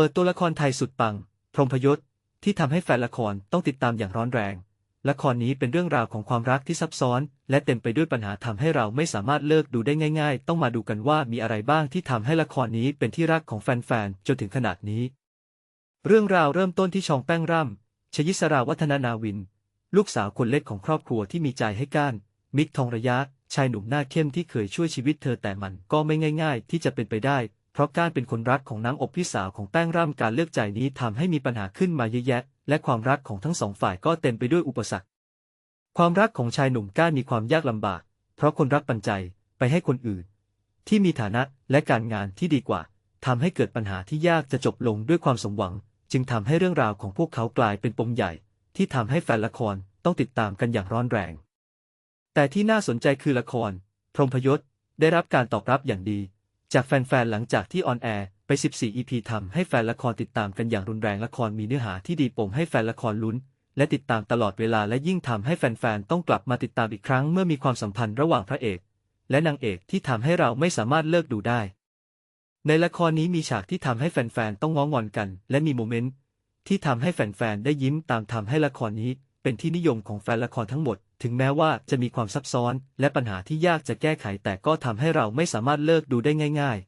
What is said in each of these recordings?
เปิดตัวละครไทยสุดปัง พรหมพยศ ที่ทำให้แฟนละครต้องติดตามอย่างร้อนแรง ละครนี้เป็นเรื่องราวของความรักที่ซับซ้อน และเต็มไปด้วยปัญหาทำให้เราไม่สามารถเลิกดูได้ง่าย ๆ ต้องมาดูกันว่ามีอะไรบ้างที่ทำให้ละครนี้เป็นที่รักของแฟนๆ จนถึงขนาดนี้ เรื่องราวเริ่มต้นที่ชองแป้งร่ำชยิสราวัฒนานาวิน ลูกสาวคนเล็กของครอบครัวที่มีใจให้ก้าน มิกทองระยะ ชายหนุ่มหน้าเข้มที่เคยช่วยชีวิตเธอแต่มันก็ไม่ง่าย ๆ ที่จะเป็นไปได้ ราะก้านเป็นคนรักของนางอบพี่สาวของแป้งร่ำการเลือกใจนี้ทำให้มีปัญหาขึ้นมาเยอะแยะ และความรักของทั้งสองฝ่ายก็เต็มไปด้วยอุปสรรค ความรักของชายหนุ่มก้านมีความยากลำบาก เพราะคนรักปันใจไปให้คนอื่น ที่มีฐานะและการงานที่ดีกว่าทำให้เกิดปัญหาที่ยากจะจบลงด้วยความสมหวัง จึงทำให้เรื่องราวของพวกเขากลายเป็นปมใหญ่ ที่ทำให้แฟนละครต้องติดตามกันอย่างร้อนแรง แต่ที่น่าสนใจคือละคร พรหมพยศได้รับการตอบรับอย่างดี จากแฟนๆ หลังจากที่ออนแอร์ไป 14 EP ทำให้แฟนละครติดตามกันอย่างรุนแรงละครมีเนื้อหาที่ดีปมให้แฟนละครลุ้น และติดตามตลอดเวลาและยิ่งทำให้แฟนๆ ต้องกลับมาติดตามอีกครั้งเมื่อมีความสัมพันธ์ระหว่างพระเอก และนางเอกที่ทำให้เราไม่สามารถเลิกดูได้ ในละครนี้มีฉากที่ทำให้แฟนๆ ต้องง้องอนกัน และมีโมเมนต์ที่ทำให้แฟนๆ ได้ยิ้มตามทำให้ละครนี้ เป็นที่นิยมของแฟนละครทั้งหมด ถึงแม้ว่าจะมีความซับซ้อน และปัญหาที่ยากจะแก้ไขแต่ก็ทำให้เราไม่สามารถเลิกดูได้ง่าย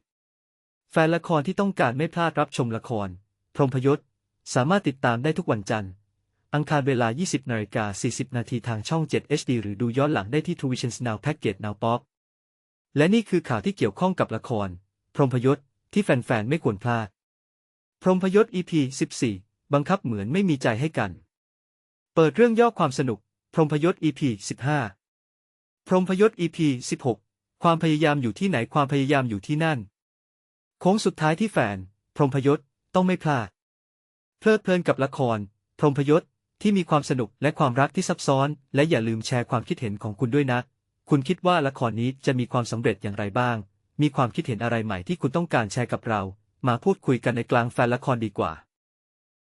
ๆ แฟนละครที่ต้องการไม่พลาดรับชมละคร พรหมพยศ สามารถติดตามได้ทุกวันจันทร์ อังคารเวลา 20นาฬิกา40 นาทีทางช่อง 7 HD หรือดูย้อนหลังได้ที่ t ูวิชั่น Now Package Now Pop และนี่คือข่าวที่เกี่ยวข้องกับละคร พรหมพยศที่แฟนๆไม่ควรพลาด พรหมพยศ EP 14 บังคับเหมือนไม่มีใจให้กัน เปิดเรื่องย่อความสนุก พรมพยศ EP 15 พรมพยศ EP 16 ความพยายามอยู่ที่ไหนความพยายามอยู่ที่นั่น โค้งสุดท้ายที่แฟน พรมพยศต้องไม่พลาด เพลิดเพลินกับละคร พรมพยศที่มีความสนุกและความรักที่ซับซ้อน และอย่าลืมแชร์ความคิดเห็นของคุณด้วยนะ คุณคิดว่าละครนี้จะมีความสำเร็จอย่างไรบ้าง มีความคิดเห็นอะไรใหม่ที่คุณต้องการแชร์กับเรา มาพูดคุยกันในกลางแฟนละครดีกว่า